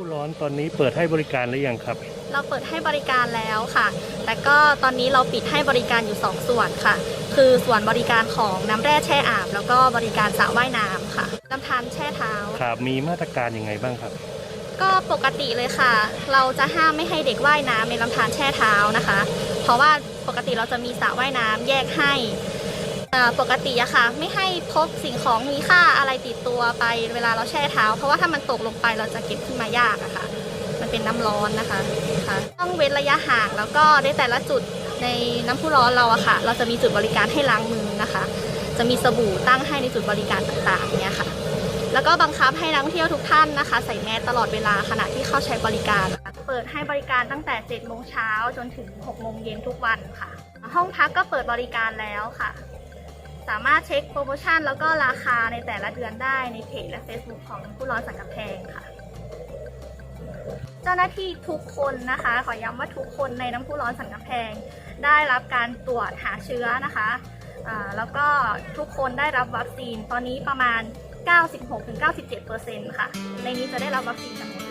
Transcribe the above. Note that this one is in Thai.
วนของน้ำพุร้อนตอนนี้เปิดให้บริการหรือยังครับ เราเปิดให้บริการแล้วค่ะ แต่ก็ตอนนี้เราปิดให้บริการอยู่ 2 ส่วนค่ะ คือส่วนบริการของน้ำแร่แช่อาบ แล้วก็บริการสระว่ายน้ำค่ะลำธารแช่เท้า ครับ มีมาตรการยังไงบ้างครับ ก็ปกติเลยค่ะ เราจะห้ามไม่ให้เด็กว่ายน้ำในลำธารแช่เท้านะคะ เพราะว่าปกติเราจะมีสระว่ายน้ำแยกให้เอ่อ ปกติอะค่ะ ไม่ให้พกสิ่งของมีค่าอะไรติดตัวไปเวลาเราแช่เท้า เพราะว่าถ้ามันตกลงไปเราจะเก็บขึ้นมายากอะค่ะ มันเป็นน้ำร้อนนะคะค่ะต้องเว้นระยะห่างแล้วก็ในแต่ละจุดในน้ำพุร้อนเราอะค่ะ เราจะมีจุดบริการให้ล้างมือนะคะ จะมีสบู่ตั้งให้ในจุดบริการต่างๆเนี่ยค่ะ แล้วก็บังคับให้นักท่องเที่ยวทุกท่านนะคะ ใส่แมสตลอดเวลาขณะที่เข้าใช้บริการ เปิดให้บริการตั้งแต่7โมงเช้าจนถึง6โมงเย็นทุกวันค่ะ ห้องพักก็เปิดบริการแล้วค่ะ สามารถเช็คโปรโมชั่นแล้วก็ราคาในแต่ละเดือนได้ในเพจและ Facebook ของผู้ร้อนสังกะแพงค่ะ เจ้าหน้าที่ทุกคนนะคะ ขอย้ำว่าทุกคนในน้ำพุร้อนสันกำแพง ได้รับการตรวจหาเชื้อนะคะแล้วก็ทุกคนได้รับวัคซีนตอนนี้ประมาณ 96-97%ค่ะ ในนี้จะได้รับวัคซีนกันหมด